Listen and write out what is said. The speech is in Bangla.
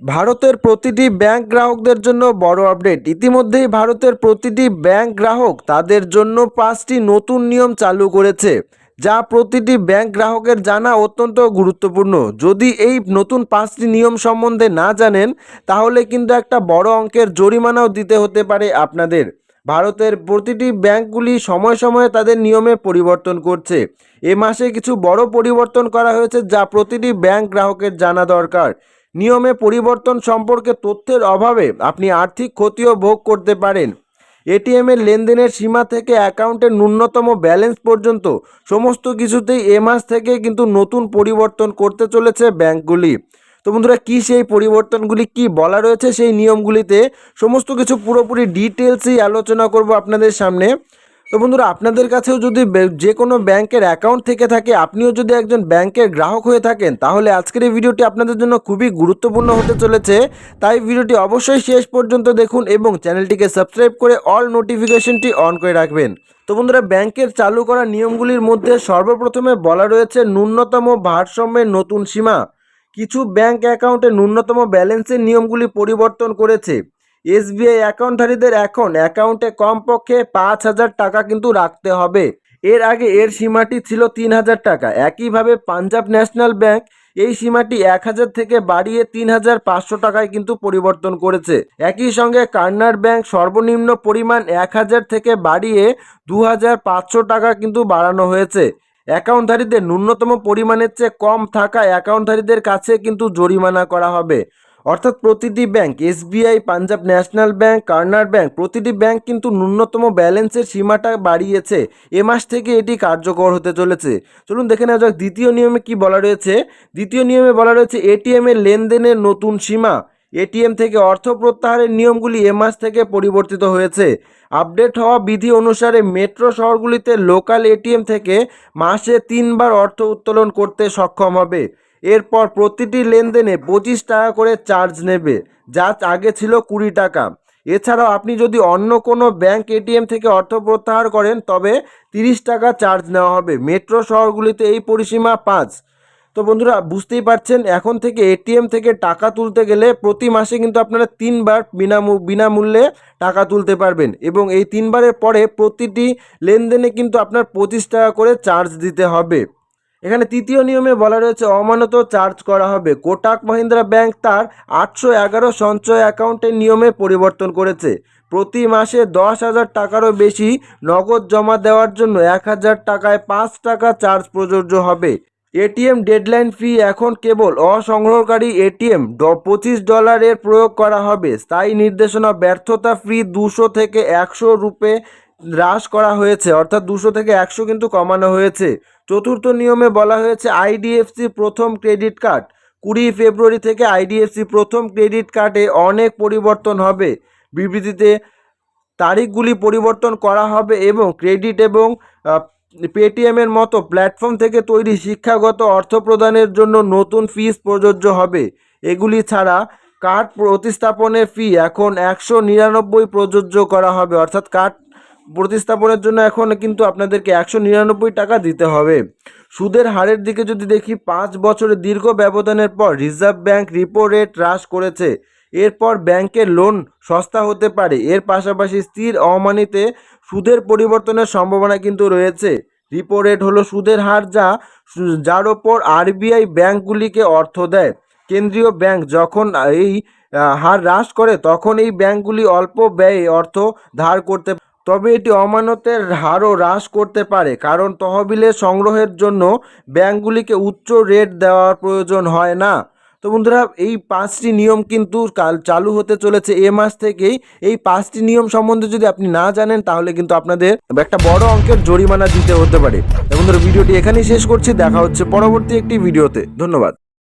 ভারতের প্রতিটি ব্যাংক গ্রাহকদের জন্য বড় আপডেট। ইতিমধ্যেই ভারতের প্রতিটি ব্যাংক গ্রাহক তাদের জন্য পাঁচটি নতুন নিয়ম চালু করেছে, যা প্রতিটি ব্যাংক গ্রাহকের জানা অত্যন্ত গুরুত্বপূর্ণ। যদি এই নতুন পাঁচটি নিয়ম সম্বন্ধে না জানেন, তাহলে কিন্তু একটা বড় অঙ্কের জরিমানাও দিতে হতে পারে আপনাদের। ভারতের প্রতিটি ব্যাংকগুলি সময় সময়ে তাদের নিয়মে পরিবর্তন করছে। এ মাসে কিছু বড় পরিবর্তন করা হয়েছে যা প্রতিটি ব্যাংক গ্রাহকের জানা দরকার। নিয়মে পরিবর্তন সম্পর্কে তথ্যের অভাবে আপনি আর্থিক ক্ষতিও ভোগ করতে পারেন। এটিএমের লেনদেনের সীমা থেকে অ্যাকাউন্টের ন্যূনতম ব্যালেন্স পর্যন্ত সমস্ত কিছুতেই এ মাস থেকে কিন্তু নতুন পরিবর্তন করতে চলেছে ব্যাংকগুলি। তো বন্ধুরা, কী সেই পরিবর্তনগুলি, কি বলা রয়েছে সেই নিয়মগুলিতে সমস্ত কিছু পুরোপুরি ডিটেলসই আলোচনা করব আপনাদের সামনে। তো বন্ধুরা, আপনাদের কাছেও যদি যে কোনো ব্যাংকের অ্যাকাউন্ট থেকে থাকে, আপনিও যদি একজন ব্যাংকের গ্রাহক হয়ে থাকেন, তাহলে আজকের এই ভিডিওটি আপনাদের জন্য খুবই গুরুত্বপূর্ণ হতে চলেছে। তাই ভিডিওটি অবশ্যই শেষ পর্যন্ত দেখুন এবং চ্যানেলটিকে সাবস্ক্রাইব করে অল নোটিফিকেশনটি অন করে রাখবেন। তো বন্ধুরা, ব্যাংকের চালু করা নিয়মগুলির মধ্যে সর্বপ্রথমে বলা রয়েছে ন্যূনতম ভারসাম্যের নতুন সীমা। কিছু ব্যাংক অ্যাকাউন্টে ন্যূনতম ব্যালেন্সের নিয়মগুলি পরিবর্তন করেছে। এসবিআই অ্যাকাউন্টধারীদের এখন অ্যাকাউন্টে কমপক্ষে পাঁচ হাজার টাকা কিন্তু রাখতে হবে। এর আগে এর সীমাটি ছিল তিন হাজার টাকা। একইভাবে পাঞ্জাব ন্যাশনাল ব্যাংক এই সীমাটি এক হাজার থেকে বাড়িয়ে তিন হাজার পাঁচশো টাকায় কিন্তু পরিবর্তন করেছে। একই সঙ্গে কার্নার ব্যাংক সর্বনিম্ন পরিমাণ এক হাজার থেকে বাড়িয়ে দু হাজার পাঁচশো টাকা কিন্তু বাড়ানো হয়েছে। অ্যাকাউন্টধারীদের ন্যূনতম পরিমাণের চেয়ে কম থাকা অ্যাকাউন্টধারীদের কাছে কিন্তু জরিমানা করা হবে। অর্থাৎ প্রতিটি bank, SBI, Punjab national bank, Canara bank, প্রতিটি ব্যাংক কিন্তু ন্যূনতম ব্যালেন্সের সীমাটা বাড়িয়েছে। এ মাস থেকে এটি কার্যকর হতে চলেছে। চলুন দেখে নেওয়া যাক, দ্বিতীয় নিয়মে কি বলা রয়েছে? দ্বিতীয় নিয়মে বলা রয়েছে এটিএম এর লেনদেনের নতুন সীমা। এটিএম থেকে অর্থ প্রত্যাহারের নিয়মগুলি এ মাস থেকে পরিবর্তিত হয়েছে। আপডেট হওয়া বিধি অনুসারে মেট্রো শহরগুলিতে লোকাল এটিএম থেকে মাসে তিনবার অর্থ উত্তোলন করতে সক্ষম হবে। এরপর প্রতিটি লেনদেনে পঁচিশ টাকা করে চার্জ নেবে যা আগে ছিল কুড়ি টাকা। এছাড়াও আপনি যদি অন্য কোনো ব্যাংক এটিএম থেকে অর্থ প্রত্যাহার করেন, তবে তিরিশ টাকা চার্জ নেওয়া হবে। মেট্রো শহরগুলিতে এই পরিসীমা পাঁচ। তো বন্ধুরা, বুঝতেই পারছেন, এখন থেকে এটিএম থেকে টাকা তুলতে গেলে প্রতি মাসে কিন্তু আপনারা তিনবার বিনামূ- বিনামূল্যে টাকা তুলতে পারবেন। এবং এই তিনবারের পরে প্রতিটি লেনদেনে কিন্তু আপনার পঁচিশ টাকা করে চার্জ দিতে হবে। এখানে তৃতীয় নিয়মে বলা রয়েছে, অমানত চার্জ করা হবে। কোটাক মহিন্দ্রা ব্যাংক তার আটশো এগারো সঞ্চয় অ্যাকাউন্টের নিয়মে পরিবর্তন করেছে। প্রতি মাসে দশ হাজার টাকারও বেশি নগদ জমা দেওয়ার জন্য এক হাজার টাকায় পাঁচ টাকা চার্জ প্রযোজ্য হবে। এটিএম ডেডলাইন ফি এখন কেবল অসংগ্রহকারী এটিএম। পঁচিশ ডলারের প্রয়োগ করা হবে। স্থায়ী নির্দেশনা ব্যর্থতা ফি দুশো থেকে একশো রুপে হ্রাস করা হয়েছে, অর্থাৎ দুশো থেকে একশো কিন্তু কমানো হয়েছে। চতুর্থ নিয়মে বলা হয়েছে আইডিএফসি প্রথম ক্রেডিট কার্ড। কুড়ি ফেব্রুয়ারি থেকে আইডিএফসি প্রথম ক্রেডিট কার্ডে অনেক পরিবর্তন হবে। বিবৃতিতে তারিখগুলি পরিবর্তন করা হবে এবং ক্রেডিট এবং পেটিএমের মতো প্ল্যাটফর্ম থেকে তৈরি শিক্ষাগত অর্থ প্রদানের জন্য নতুন ফিস প্রযোজ্য হবে। এগুলি ছাড়া কার্ড প্রতিস্থাপনের ফি এখন একশো নিরানব্বই প্রযোজ্য করা হবে, অর্থাৎ কার্ড প্রতিস্থাপনের জন্য এখন কিন্তু আপনাদেরকে একশো নিরানব্বই টাকা দিতে হবে। সুদের হারের দিকে যদি দেখি, পাঁচ বছরের দীর্ঘ ব্যবধানের পর রিজার্ভ ব্যাংক রিপো রেট হ্রাস করেছে। এরপর ব্যাংকের লোন সস্তা হতে পারে। এর পাশাপাশি স্থির অমানিতে সুদের পরিবর্তনের সম্ভাবনা কিন্তু রয়েছে। রিপো রেট হলো সুদের হার যা যার ওপর আরবিআই ব্যাংকগুলিকে অর্থ দেয়। কেন্দ্রীয় ব্যাংক যখন এই হার হ্রাস করে, তখন এই ব্যাংকগুলি অল্প ব্যয়ে অর্থ ধার করতে তবে এটি অমানতের হারও হ্রাস করতে পারে, কারণ তহবিলের সংগ্রহের জন্য ব্যাংকগুলিকে উচ্চ রেট দেওয়ার প্রয়োজন হয় না। তো বন্ধুরা, এই পাঁচটি নিয়ম কিন্তু কাল চালু হতে চলেছে এ মাস থেকেই। এই পাঁচটি নিয়ম সম্বন্ধে যদি আপনি না জানেন, তাহলে কিন্তু আপনাদের একটা বড় অঙ্কের জরিমানা দিতে হতে পারে। বন্ধুরা, ভিডিওটি এখানেই শেষ করছি। দেখা হচ্ছে পরবর্তী একটি ভিডিওতে। ধন্যবাদ।